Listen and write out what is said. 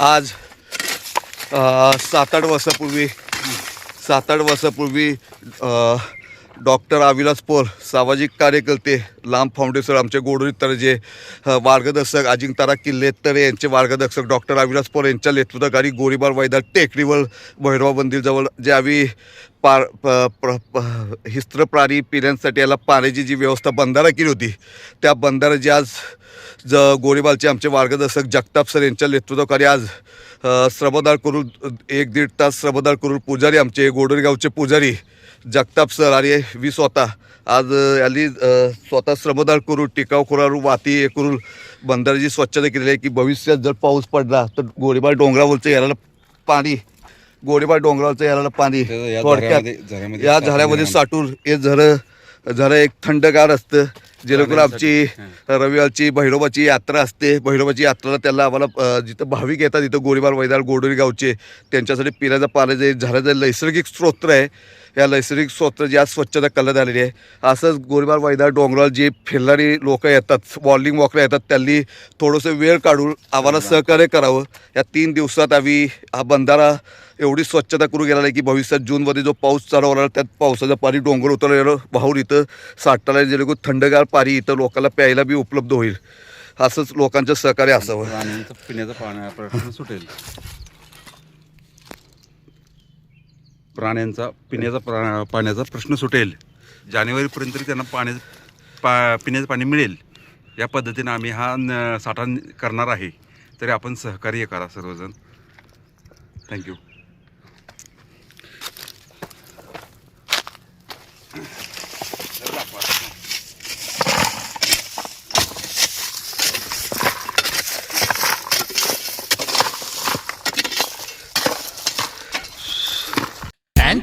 आज सात आठ वर्षापूर्वी सात आठ वर्षापूर्वी डॉक्टर अविलास पोर सामाजिक कार्यकर्ते लांब फाउंडेशन आमचे गोडोरी जे मार्गदर्शक अजिंक्यतारा किल्ले तरे यांचे मार्गदर्शक डॉक्टर अविलास पोर यांच्या नेतृत्वाखाली गोळीबार मैदान टेकडीवर भैरवा मंदिरजवळ जे आम्ही पार प प्र प- हिस्त्र प्राणी पिण्यांसाठी याला पाण्याची जी व्यवस्था बंधारा केली होती त्या बंधाराची आज ज गोळीबालचे आमचे मार्गदर्शक जगताप सर यांच्या नेतृत्वाखाली आज श्रमदार करून एक दीड तास श्रमदार करून पुजारी आमचे गोडरगावचे पुजारी जगताप सर आणि वी स्वतः आज याली यांनी स्वतः श्रमदार करून टिकाव करून वाती हे करून बंधाराची स्वच्छता केलेली आहे की भविष्यात जर पाऊस पडला तर गोळीबार डोंगरावरचं याला पाणी गोळीबार डोंगरावरचं याला पाणी या थोडक्यात या साठून झऱ्यामध्ये साठून हे झरं झरं एक थंडगार असतं. जेणेकरून आमची रविवारची भैरोबाची यात्रा असते. भैरोबाची यात्रेला त्याला आम्हाला जिथं भाविक येतात तिथं गोळीबार मैदान गोडोरी गावचे त्यांच्यासाठी पिण्याचं पाण्याचं झऱ्याचं नैसर्गिक स्रोत आहे. या नैसर्गिक स्रोताची आज स्वच्छता करण्यात आलेली आहे. असंच गोळीबार मैदान डोंगरावर जे फिरणारी लोक येतात वॉर्निंग वॉकला येतात त्यांनी थोडंसं वेळ काढून आम्हाला सहकार्य करावं. या तीन दिवसात आम्ही हा बंधारा एवढी स्वच्छता करून गेलेला आहे की भविष्यात जूनमध्ये जो पाऊस चालू होणार त्यात पावसाचं पाणी डोंगर उतरलेलं वाहून इथं साठताना जेणेकरून थंडगार पाणी इथं लोकांना प्यायला बी उपलब्ध होईल. असंच लोकांचं सहकार्य असावं. पिण्याचा पाण्या प्रश्न सुटेल. प्राण्यांचा पिण्याचा प्रा पाण्याचा प्रश्न सुटेल. जानेवारीपर्यंत तरी त्यांना पाण्या पा पिण्याचं पाणी मिळेल. या पद्धतीनं आम्ही हा न- साठा करणार आहे. तरी आपण सहकार्य करा सर्वजण. थँक्यू